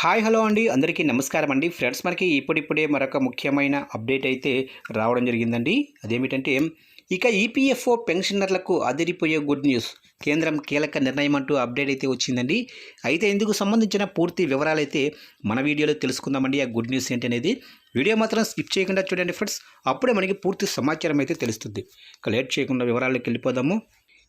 Hi hello అండి. అందరికీ నమస్కారం అండి. ఫ్రెండ్స్ మనకి ఇప్పుడిప్పుడే మరొక ముఖ్యమైన అప్డేట్ అయితే రావడం జరిగిందండి. అదేమిటంటే ఇక ఈపీఎఫ్ఓ పెన్షనర్లకు అదిరిపోయే గుడ్ న్యూస్. కేంద్రం కీలక నిర్ణయం అంటూ అప్డేట్ అయితే వచ్చిందండి. అయితే ఇందుకు సంబంధించిన పూర్తి వివరాలు అయితే మన వీడియోలో తెలుసుకుందామండి. ఆ గుడ్ న్యూస్ ఏంటి అనేది వీడియో మాత్రం స్కిప్ చేయకుండా చూడండి ఫ్రెండ్స్. అప్పుడే మనకి పూర్తి సమాచారం అయితే తెలుస్తుంది. ఇక లేట్ చేయకుండా వివరాల్లోకి వెళ్ళిపోదాము.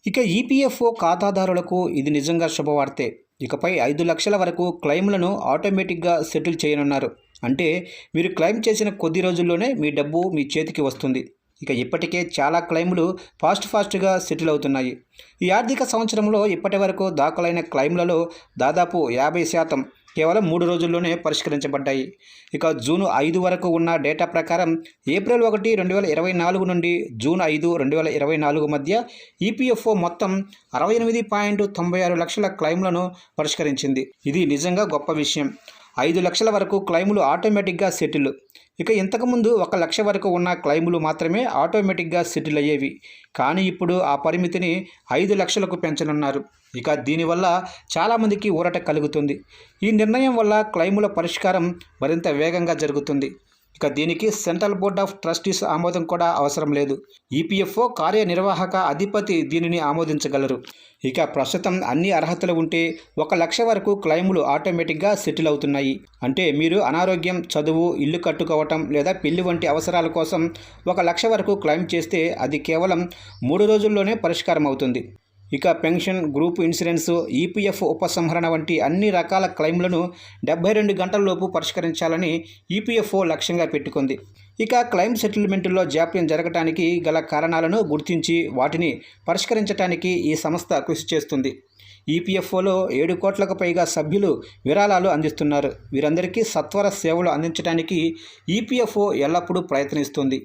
ఇక ఈపీఎఫ్ఓ ఖాతాదారులకు ఇది నిజంగా శుభవార్తే. ఇకపై ఐదు లక్షల వరకు క్లెయిమ్లను ఆటోమేటిక్గా సెటిల్ చేయనున్నారు. అంటే మీరు క్లెయిమ్ చేసిన కొద్ది రోజుల్లోనే మీ డబ్బు మీ చేతికి వస్తుంది. ఇక ఇప్పటికే చాలా క్లెయిమ్లు ఫాస్ట్ ఫాస్ట్గా సెటిల్ అవుతున్నాయి. ఈ ఆర్థిక సంవత్సరంలో ఇప్పటి వరకు దాఖలైన క్లెయిమ్లలో దాదాపు యాభై శాతం కేవలం మూడు రోజుల్లోనే పరిష్కరించబడ్డాయి. ఇక జూన్ ఐదు వరకు ఉన్న డేటా ప్రకారం ఏప్రిల్ ఒకటి రెండు వేల ఇరవై నాలుగు నుండి జూన్ ఐదు రెండు వేల ఇరవై నాలుగు మధ్య ఈపీఎఫ్ఓ మొత్తం అరవై ఎనిమిది పాయింట్ తొంభై ఆరు లక్షల క్లెయిమ్లను పరిష్కరించింది. ఇది నిజంగా గొప్ప విషయం. ఐదు లక్షల వరకు క్లైములు ఆటోమేటిక్గా సెటిల్. ఇక ఇంతకుముందు ఒక లక్ష వరకు ఉన్న క్లైములు మాత్రమే ఆటోమేటిక్గా సెటిల్ అయ్యేవి. కానీ ఇప్పుడు ఆ పరిమితిని ఐదు లక్షలకు పెంచనున్నారు. ఇక దీనివల్ల చాలామందికి ఊరట కలుగుతుంది. ఈ నిర్ణయం వల్ల క్లైముల పరిష్కారం మరింత వేగంగా జరుగుతుంది. ఇక దీనికి సెంట్రల్ బోర్డ్ ఆఫ్ ట్రస్టీస్ ఆమోదం కూడా అవసరం లేదు. ఈపీఎఫ్ఓ కార్యనిర్వాహక అధిపతి దీనిని ఆమోదించగలరు. ఇక ప్రస్తుతం అన్ని అర్హతలు ఉంటే ఒక లక్ష వరకు క్లెయిములు ఆటోమేటిక్గా సెటిల్ అవుతున్నాయి. అంటే మీరు అనారోగ్యం చదువు ఇల్లు కట్టుకోవటం లేదా పెళ్ళి వంటి అవసరాల కోసం ఒక లక్ష వరకు క్లెయిమ్ చేస్తే అది కేవలం మూడు రోజుల్లోనే పరిష్కారం అవుతుంది ఇక పెన్షన్ గ్రూప్ ఇన్సూరెన్స్ ఈపీఎఫ్ ఉపసంహరణ వంటి అన్ని రకాల క్లెయిమ్లను డెబ్బై రెండు గంటలలోపు పరిష్కరించాలని ఈపీఎఫ్ఓ లక్ష్యంగా పెట్టుకుంది. ఇక క్లెయిమ్ సెటిల్మెంట్లో జాప్యం జరగటానికి గల కారణాలను గుర్తించి వాటిని పరిష్కరించడానికి ఈ సంస్థ కృషి చేస్తుంది. ఈపీఎఫ్ఓలో ఏడు కోట్లకు పైగా సభ్యులు విరాళాలు అందిస్తున్నారు. వీరందరికీ సత్వర సేవలు అందించడానికి ఈపీఎఫ్ఓ ఎల్లప్పుడూ ప్రయత్నిస్తుంది.